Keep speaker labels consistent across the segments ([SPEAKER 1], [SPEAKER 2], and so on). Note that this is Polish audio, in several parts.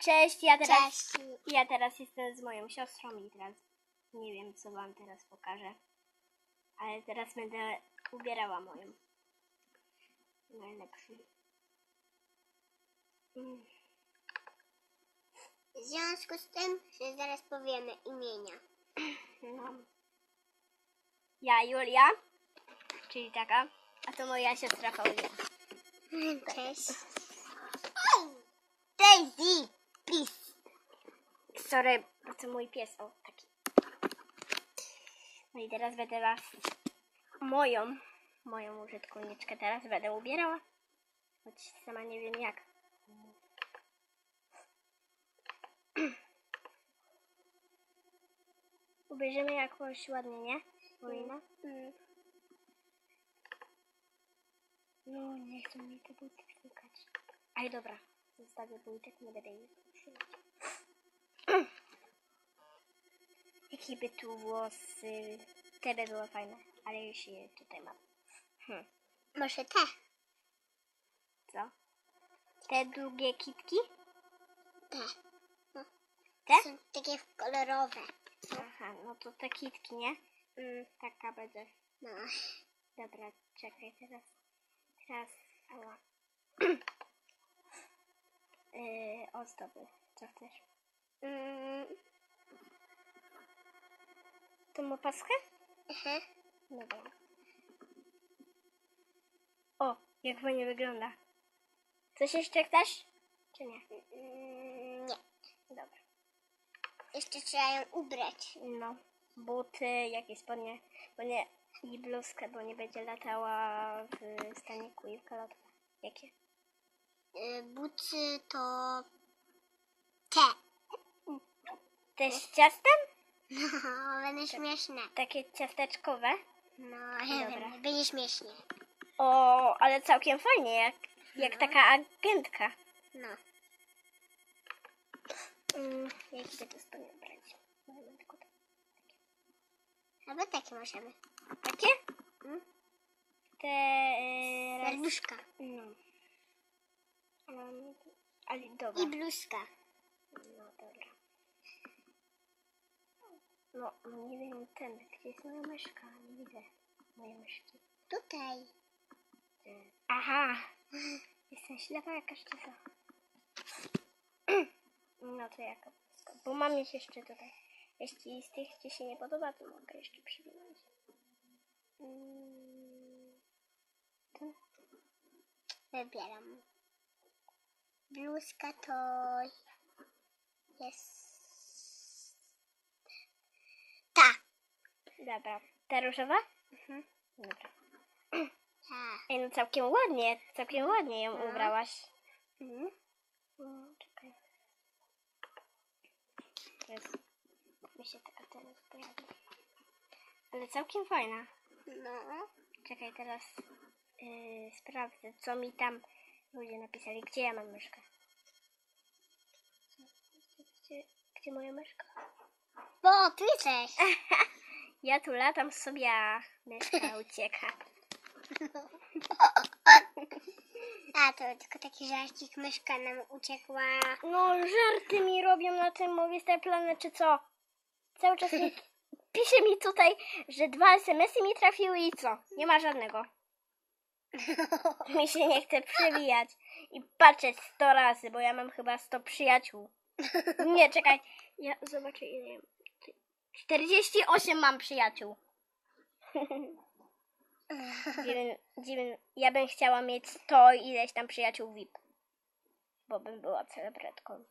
[SPEAKER 1] Cześć, ja teraz,
[SPEAKER 2] Cześć.
[SPEAKER 1] ja teraz jestem z moją siostrą i teraz nie wiem, co wam teraz pokażę. Ale teraz będę ubierała moją. Najlepszy. Mm.
[SPEAKER 2] W związku z tym, że zaraz powiemy imienia.
[SPEAKER 1] No. Ja Julia, czyli taka, a to moja siostra Paulina.
[SPEAKER 2] Cześć. Daisy, please.
[SPEAKER 1] Sorry, bo to mój pies, o taki. No i teraz będę was, moją, moją użytkowniczkę teraz będę ubierała. Choć sama nie wiem jak. Ubierzemy jakoś ładnie, nie? Paulina?
[SPEAKER 2] Mm.
[SPEAKER 1] No, nie chcą mi te buty wtykać. Ale dobra, zostawię butek, nie będę ich. Jakie by tu włosy... Te by były fajne, ale już je tutaj mam. Hm,
[SPEAKER 2] Może te?
[SPEAKER 1] co? Te długie kitki?
[SPEAKER 2] Te.
[SPEAKER 1] Te?
[SPEAKER 2] Są takie kolorowe.
[SPEAKER 1] Aha, no to te kitki, nie? Mm, taka będzie.
[SPEAKER 2] No.
[SPEAKER 1] Dobra, czekaj teraz. Teraz, ała. yy, ozdoby, co chcesz?
[SPEAKER 2] Mm.
[SPEAKER 1] Tą opaskę?
[SPEAKER 2] Aha.
[SPEAKER 1] Dobra. O, jak fajnie wygląda. Coś jeszcze chcesz? Czy nie?
[SPEAKER 2] Mm, nie.
[SPEAKER 1] Dobra.
[SPEAKER 2] Jeszcze trzeba ją ubrać.
[SPEAKER 1] No, buty, jakieś spodnie, bo nie, i bluzkę, bo nie będzie latała w staniku i w kalotkach. Jakie?
[SPEAKER 2] Y, Buty to te.
[SPEAKER 1] Te z ciastem?
[SPEAKER 2] No, będą śmieszne.
[SPEAKER 1] Takie ciasteczkowe?
[SPEAKER 2] No, ja
[SPEAKER 1] Dobra.
[SPEAKER 2] wiem, będzie śmiesznie.
[SPEAKER 1] O, ale całkiem fajnie, jak, jak
[SPEAKER 2] No.
[SPEAKER 1] taka agentka.
[SPEAKER 2] No.
[SPEAKER 1] Mm, jak chcę to spodnie brać? Możemy tylko tak.
[SPEAKER 2] Albo takie możemy.
[SPEAKER 1] Takie?
[SPEAKER 2] Mm.
[SPEAKER 1] Te... Raz-
[SPEAKER 2] Serduszka.
[SPEAKER 1] No. Ale, ale dobra.
[SPEAKER 2] I bluzka.
[SPEAKER 1] No dobra. No, nie wiem ten, gdzie jest moja myszka? Nie widzę mojej myszki.
[SPEAKER 2] Tutaj.
[SPEAKER 1] Aha! Jestem ślepa jakaś czy co? No to pusta. Bo mam mieć jeszcze tutaj. Jeśli z tych ci się nie podoba, to mogę jeszcze przywinąć. Mm, ten?
[SPEAKER 2] Wybieram. Bluzka to jest ta.
[SPEAKER 1] Dobra. Ta różowa?
[SPEAKER 2] Mhm.
[SPEAKER 1] Dobra.
[SPEAKER 2] Ta.
[SPEAKER 1] Ej, no całkiem ładnie, całkiem ładnie ją
[SPEAKER 2] No.
[SPEAKER 1] ubrałaś.
[SPEAKER 2] Mhm.
[SPEAKER 1] No, czekaj. Teraz mi się taka teraz pojawi. Ale całkiem fajna.
[SPEAKER 2] No.
[SPEAKER 1] Czekaj, teraz yy, sprawdzę, co mi tam ludzie napisali. Gdzie ja mam myszkę? Gdzie, gdzie moja myszka?
[SPEAKER 2] Bo ty jesteś.
[SPEAKER 1] Ja tu latam sobie, a myszka ucieka.
[SPEAKER 2] A to tylko taki żarcik. Myszka nam uciekła.
[SPEAKER 1] No, żarty mi robią na tym Movistar Planet, czy co? Cały czas mi, pisze mi tutaj, że dwa SMS-y mi trafiły i co? Nie ma żadnego. Mi się nie chce przewijać i patrzeć 100 razy, bo ja mam chyba 100 przyjaciół. Nie, czekaj, ja zobaczę ile mam. 48 mam przyjaciół. Dziewię- dziewię- ja bym chciała mieć 100 ileś tam przyjaciół VIP, bo bym była celebrytką.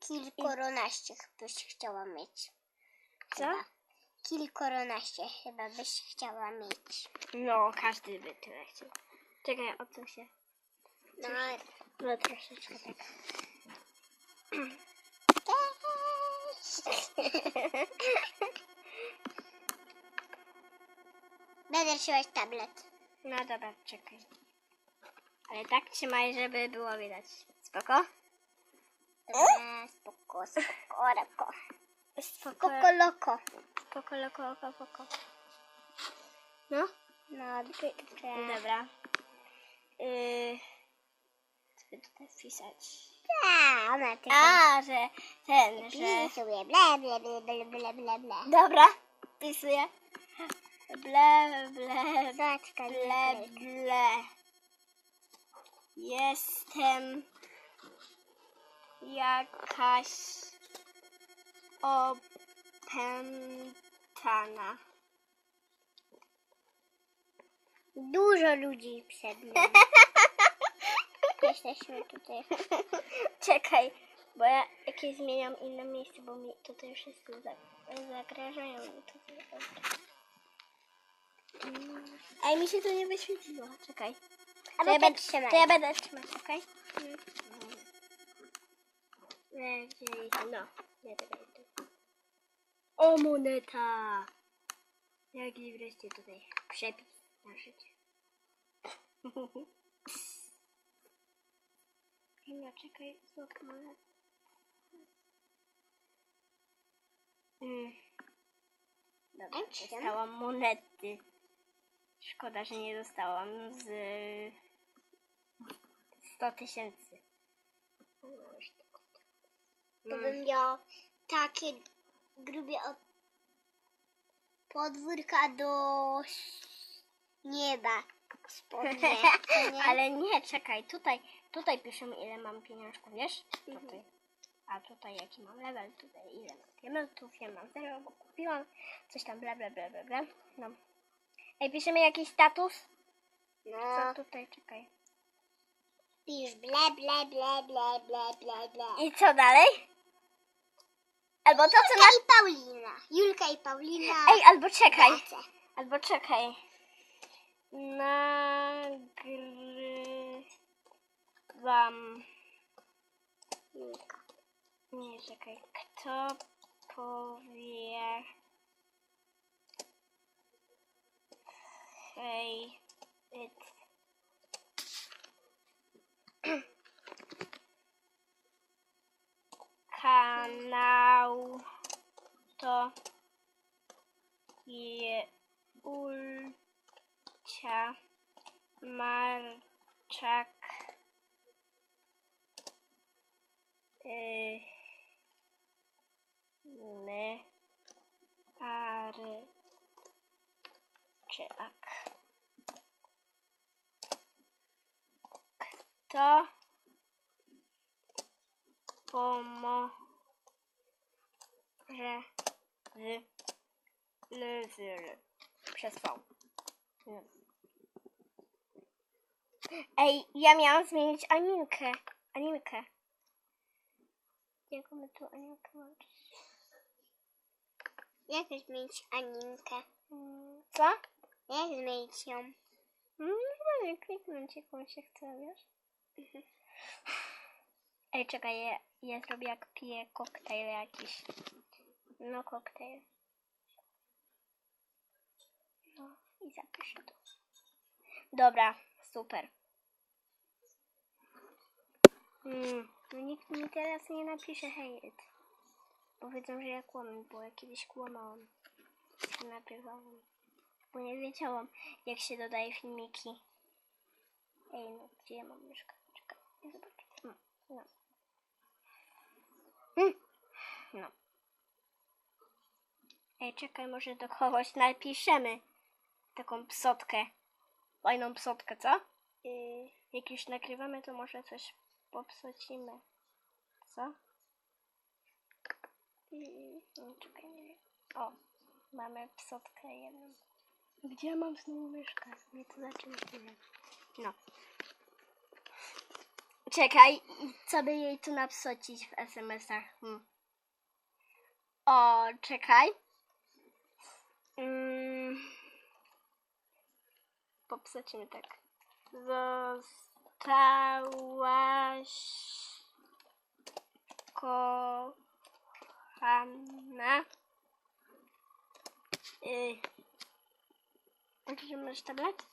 [SPEAKER 2] Kilkunaście byś chciała mieć.
[SPEAKER 1] Co?
[SPEAKER 2] Chyba. Kilkunaście chyba byś chciała mieć.
[SPEAKER 1] No, każdy by tyle chciał. Czekaj, o co się?
[SPEAKER 2] No.
[SPEAKER 1] No troszeczkę tak.
[SPEAKER 2] Będę trzymać tablet.
[SPEAKER 1] No dobra, czekaj. Ale tak trzymaj, żeby było widać. Spoko?
[SPEAKER 2] Dobra, spoko. Spoko,
[SPEAKER 1] Spoko,
[SPEAKER 2] loko.
[SPEAKER 1] Spoko, loko, oko, poko. No?
[SPEAKER 2] No, dobrze.
[SPEAKER 1] Dobra. Yy, tutaj wpisać?
[SPEAKER 2] A, ona tylko
[SPEAKER 1] A, że ten, że...
[SPEAKER 2] sobie ble, ble, ble, ble, ble, ble, ble.
[SPEAKER 1] Dobra, wpisuję. Ble, ble,
[SPEAKER 2] Zaczka,
[SPEAKER 1] ble, ble. Jestem jakaś opętana.
[SPEAKER 2] Dużo ludzi przed nami. Jesteśmy tutaj.
[SPEAKER 1] Czekaj, bo ja jakieś zmieniam inne miejsce, bo mi tutaj wszyscy za, zagrażają. Ej, mi się to nie wyświetliło. Czekaj.
[SPEAKER 2] A
[SPEAKER 1] To ja, będę,
[SPEAKER 2] trzymaj.
[SPEAKER 1] to ja będę trzymać, okej? No, nie czekaj. tu. O, moneta! Jaki wreszcie tutaj przepis na życie. No, czekaj, złap monetę. Mm. Dobra, dostałam monety. Szkoda, że nie dostałam z 100 tysięcy.
[SPEAKER 2] To bym miał takie grubie od podwórka do nieba. Spodnie. nie?
[SPEAKER 1] Ale nie, czekaj, tutaj, tutaj piszemy ile mam pieniążków, wiesz? Tutaj. A tutaj jaki mam level, tutaj ile mam diamentów, ja mam zero, bo kupiłam coś tam bla bla bla bla bla. No. Ej, piszemy jakiś status?
[SPEAKER 2] No,
[SPEAKER 1] Co tutaj, czekaj.
[SPEAKER 2] pisz ble, ble, ble, ble, ble, ble, ble.
[SPEAKER 1] I co dalej? Albo to co
[SPEAKER 2] Julka
[SPEAKER 1] na...
[SPEAKER 2] i Paulina. Julka i Paulina.
[SPEAKER 1] Ej, albo czekaj.
[SPEAKER 2] Pracę.
[SPEAKER 1] Albo czekaj. Nagrywam.
[SPEAKER 2] Julka.
[SPEAKER 1] Nie, czekaj. Kto powie. Ulcia Marczak. My ary czy ak. Kto pomoże w Lyzyl przez V. Nie. Ej, ja miałam zmienić animkę. Animkę. Jaką my tu animkę mamy?
[SPEAKER 2] Jak zmienić Aninkę?
[SPEAKER 1] Mm, Co?
[SPEAKER 2] Jak zmienić ją?
[SPEAKER 1] Mm, Normalnie kliknąć jaką się chce, wiesz? Ej, czekaj, ja, ja zrobię jak piję koktajl jakiś. No, koktajl. No, i zapiszę to. Dobra, super. Mm, no nikt mi teraz nie napisze hejt. Powiedzą, że ja kłamę, bo ja kiedyś kłamałam. Nagrywałam. Bo nie wiedziałam, jak się dodaje filmiki. Ej, no gdzie ja mam mieszkać? Czekaj, nie zobaczę. No. No. Mm. no. Ej, czekaj, może do kogoś napiszemy taką psotkę. Fajną psotkę, co? Yy, jak już nagrywamy, to może coś popsocimy. Co? Yy, no, czekaj, nie wiem. O, mamy psotkę jedną. Gdzie mam znowu mieszkać? Nie to zaczynać nie wiem. No. Czekaj, co by jej tu napsocić w SMS-ach? Hmm. O, czekaj. Mm. Popsocimy tak. Zostałaś kochana. Yy. Że masz tablet?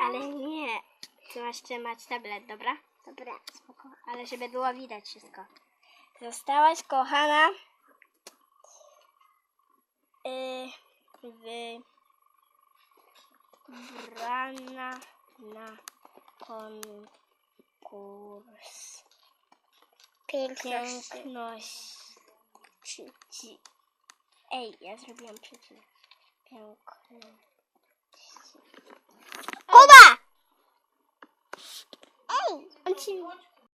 [SPEAKER 1] Ale nie. Ty masz trzymać tablet, dobra?
[SPEAKER 2] Dobra.
[SPEAKER 1] Spoko. Ale żeby było widać wszystko. Zostałaś kochana wybrana na konkurs
[SPEAKER 2] Piękność.
[SPEAKER 1] piękności. Ej, ja zrobiłam przecinek. Piękności.
[SPEAKER 2] Kuba!
[SPEAKER 1] On ci